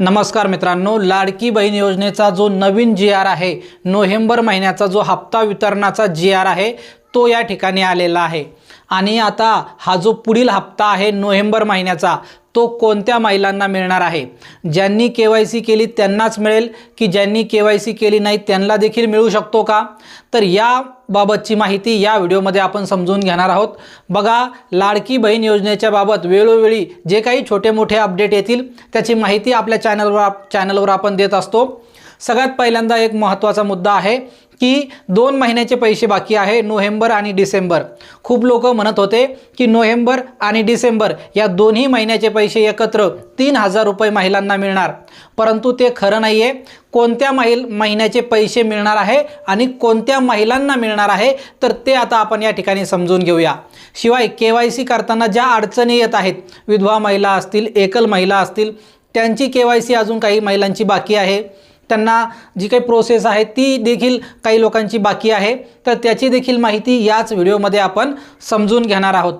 नमस्कार मित्रांनो लाडकी बहीण योजनेचा जो नवीन जी आर आहे नोव्हेंबर महिन्याचा जो हप्ता वितरणाचा जी आर आहे तो या ठिकाणी आलेला आहे. आणि आता हा जो पुढील हप्ता आहे नोव्हेंबर महिन्याचा तो कोणत्या महिलांना मिळणार आहे? ज्यांनी के वाय सी केली त्यांनाच मिळेल की ज्यांनी के वाय सी केली नाही त्यांना देखील मिळू शकतो का? तर याबाबतची माहिती या व्हिडिओमध्ये आपण समजून घेणार आहोत. बघा लाडकी बहीण योजनेच्या बाबत वेळोवेळी जे काही छोटे मोठे अपडेट येतील त्याची माहिती आपल्या चॅनलवर चॅनलवर आपण देत असतो. सगळ्यात पहिल्यांदा एक महत्त्वाचा मुद्दा आहे की दोन महिन्याचे पैसे बाकी आहे नोव्हेंबर आणि डिसेंबर. खूप लोक म्हणत होते की नोव्हेंबर आणि डिसेंबर या दोन्ही महिन्याचे पैसे एकत्र तीन हजार रुपये महिलांना मिळणार. परंतु ते खरं नाही आहे कोणत्या महिल महिन्याचे पैसे मिळणार आहे आणि कोणत्या महिलांना मिळणार आहे तर ते आता आपण या ठिकाणी समजून घेऊया. शिवाय के वाय सी करताना ज्या अडचणी येत आहेत विधवा महिला असतील एकल महिला असतील त्यांची के वाय सी अजून काही महिलांची बाकी आहे. त्यांना जी काही प्रोसेस आहे ती देखील काही लोकांची बाकी आहे. तर त्याची देखील माहिती याच व्हिडिओमध्ये आपण समजून घेणार आहोत.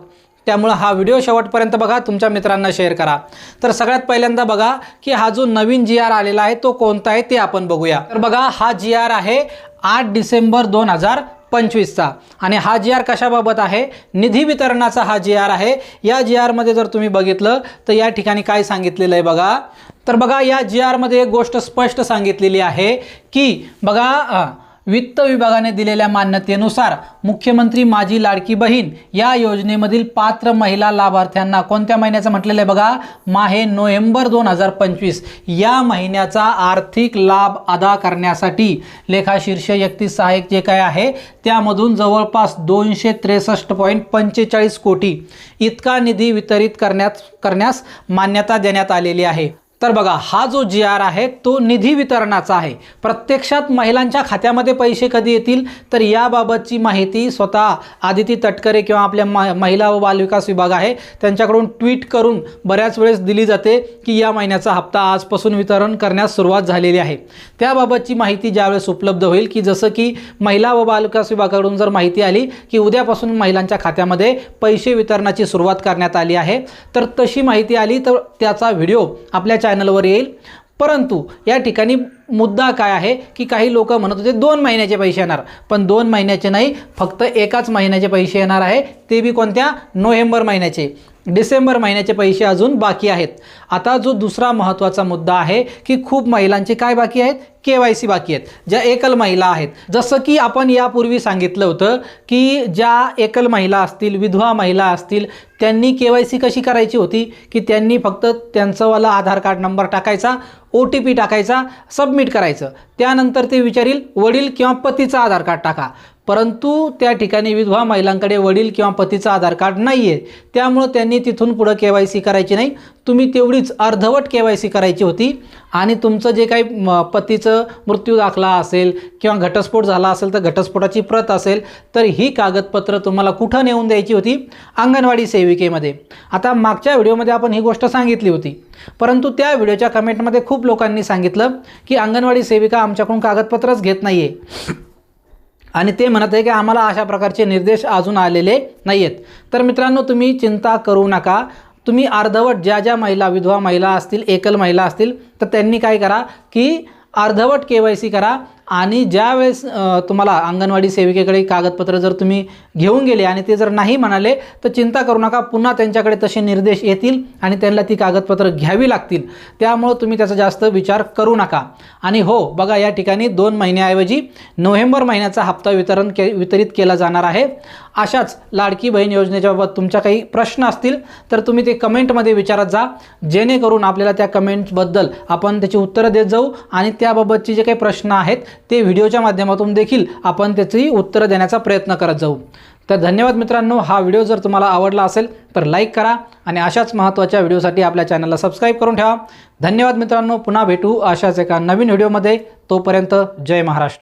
त्यामुळं हा व्हिडिओ शेवटपर्यंत बघा तुमच्या मित्रांना शेअर करा. तर सगळ्यात पहिल्यांदा बघा की हा जो नवीन जी आर आलेला आहे तो कोणता आहे ते आपण बघूया. तर बघा हा जी आर आहे आठ डिसेंबर दोन हजार पंचवीसचा आणि हा जी आर कशाबाबत आहे? निधी वितरणाचा हा जी आर आहे. या जी आरमध्ये जर तुम्ही बघितलं तर या ठिकाणी काय सांगितलेलं आहे बघा? तर बघा या जी आरमध्ये एक गोष्ट स्पष्ट सांगितलेली आहे की बघा वित्त विभागाने दिलेल्या मान्यतेनुसार मुख्यमंत्री माझी लाडकी बहीण या योजनेमधील पात्र महिला लाभार्थ्यांना कोणत्या महिन्याचं म्हटलेलं आहे बघा? माहे नोव्हेंबर दोन हजार पंचवीस. या महिन्याचा आर्थिक लाभ अदा करण्यासाठी लेखाशीर्ष एकतीस सहाय्यक जे काय आहे त्यामधून जवळपास दोनशे त्रेसष्ट पॉईंट पंचेचाळीस कोटी इतका निधी वितरित करण्यात करण्यास मान्यता देण्यात आलेली आहे. तर बघा हा जो जी आर आहे तो निधी वितरणाचा आहे. प्रत्यक्षात महिलांच्या खात्यामध्ये पैसे कधी येतील? तर याबाबतची माहिती स्वतः आदिती तटकरे किंवा आपल्या महिला व बालविकास विभाग आहे. त्यांच्याकडून ट्विट करून बऱ्याच वेळेस दिली जाते की या महिन्याचा हप्ता आजपासून वितरण करण्यास सुरुवात झालेली आहे. त्याबाबतची माहिती ज्यावेळेस उपलब्ध होईल की जसं की महिला व बालविकास विभागाकडून जर माहिती आली की उद्यापासून महिलांच्या खात्यामध्ये पैसे वितरणाची सुरुवात करण्यात आली आहे तर तशी माहिती आली तर त्याचा व्हिडिओ आपल्या चॅनलवर येईल. परंतु या ठिकाणी मुद्दा काय आहे की काही लोक म्हणत होते दोन महिन्याचे पैसे येणार. पण दोन महिन्याचे नाही फक्त एकाच महिन्याचे पैसे येणार आहे. ते बी कोणत्या? नोव्हेंबर महिन्याचे. डिसेंबर महिन्याचे पैसे अजून बाकी आहेत. आता जो दुसरा महत्त्वाचा मुद्दा आहे की खूप महिलांचे काय बाकी आहेत? के वाय सी बाकी आहेत. ज्या एकल महिला आहेत. जसं की आपण यापूर्वी सांगितलं होतं की ज्या एकल महिला असतील विधवा महिला असतील त्यांनी के वाय सी कशी करायची होती? की त्यांनी फक्त त्यांचंवाला आधार कार्ड नंबर टाकायचा ओ टी पी टाकायचा सबमिट करायचं. त्यानंतर ते विचारील वडील किंवा पतीचा आधार कार्ड टाका. परंतु त्या ठिकाणी विधवा महिलांकडे वडील किंवा पतीचं आधार कार्ड नाही आहे त्यामुळं त्यांनी तिथून पुढं के वाय सी करायची नाही. तुम्ही तेवढीच अर्धवट के वाय सी करायची होती. आणि तुमचं जे काही म, पतीचं मृत्यू दाखला असेल किंवा घटस्फोट झाला असेल तर घटस्फोटाची प्रत असेल तर ही कागदपत्र तुम्हाला कुठं नेऊन द्यायची होती? अंगणवाडी सेविकेमध्ये. आता मागच्या व्हिडिओमध्ये आपण ही गोष्ट सांगितली होती. परंतु त्या व्हिडिओच्या कमेंटमध्ये खूप लोकांनी सांगितलं की अंगणवाडी सेविका आमच्याकडून कागदपत्रच घेत नाही आहे आणि ते म्हणत आहे की आम्हाला अशा प्रकारचे निर्देश अजून आलेले नाही आहेत तर मित्रांनो तुम्ही चिंता करू नका. तुम्ही अर्धवट ज्या ज्या महिला विधवा महिला असतील एकल महिला असतील तर त्यांनी काय करा की अर्धवट के वाय सी करा आणि ज्यावेळेस तुम्हाला अंगणवाडी सेविकेकडे कागदपत्र जर तुम्ही घेऊन गेले आणि ते जर नाही म्हणाले तर चिंता करू नका. पुन्हा त्यांच्याकडे तसे निर्देश येतील आणि त्यांना ती कागदपत्र घ्यावी लागतील. त्यामुळं तुम्ही त्याचा जास्त विचार करू नका. आणि हो बघा या ठिकाणी दोन महिन्याऐवजी नोव्हेंबर महिन्याचा हप्ता वितरण के वितरित केला जाणार आहे. अशाच लाडकी बहीण योजनेच्या बाबत तुमच्या काही प्रश्न असतील तर तुम्ही ते कमेंटमध्ये विचारत जा. जेणेकरून आपल्याला त्या कमेंटबद्दल आपण त्याची उत्तरं देत जाऊ आणि त्या त्याबाबतचे जे काही प्रश्न आहेत ते व्हिडिओच्या माध्यमातून देखील आपण त्याची उत्तरं देण्याचा प्रयत्न करत जाऊ. तर धन्यवाद मित्रांनो हा व्हिडिओ जर तुम्हाला आवडला असेल तर लाईक करा आणि अशाच महत्त्वाच्या व्हिडिओसाठी आपल्या चॅनलला सबस्क्राईब करून ठेवा. धन्यवाद मित्रांनो पुन्हा भेटू अशाच एका नवीन व्हिडिओमध्ये. तोपर्यंत जय महाराष्ट्र.